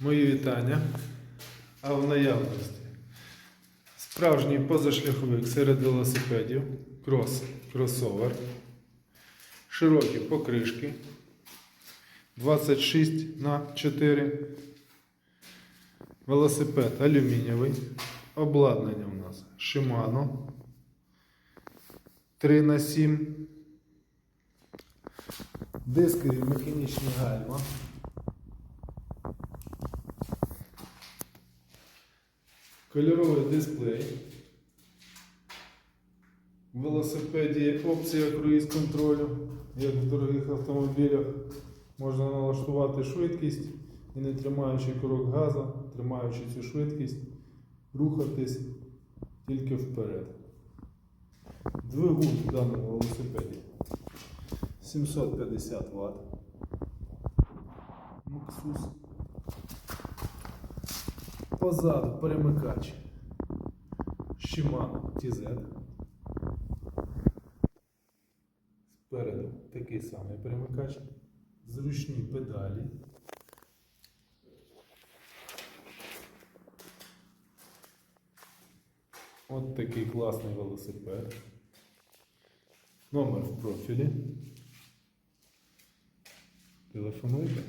Мої вітання. А в наявності. Справжній позашляховик серед велосипедів, крос, кросовер, широкі покришки. 26 на 4 велосипед алюмінієвий, обладнання у нас Shimano. 3 на 7 дискові механічні гальма. Кольоровий дисплей. В велосипеді опція круїз контролю. Як в дорогих автомобілях можна налаштувати швидкість і не тримаючи курок газу, тримаючи цю швидкість, рухатись тільки вперед. Двигун в даному велосипеді 750 Вт. Максус. Позаду перемикач Shimano TZ. Спереду такий самий перемикач. Зручні педалі. От такий класний велосипед. Номер в профілі. Телефонуйте.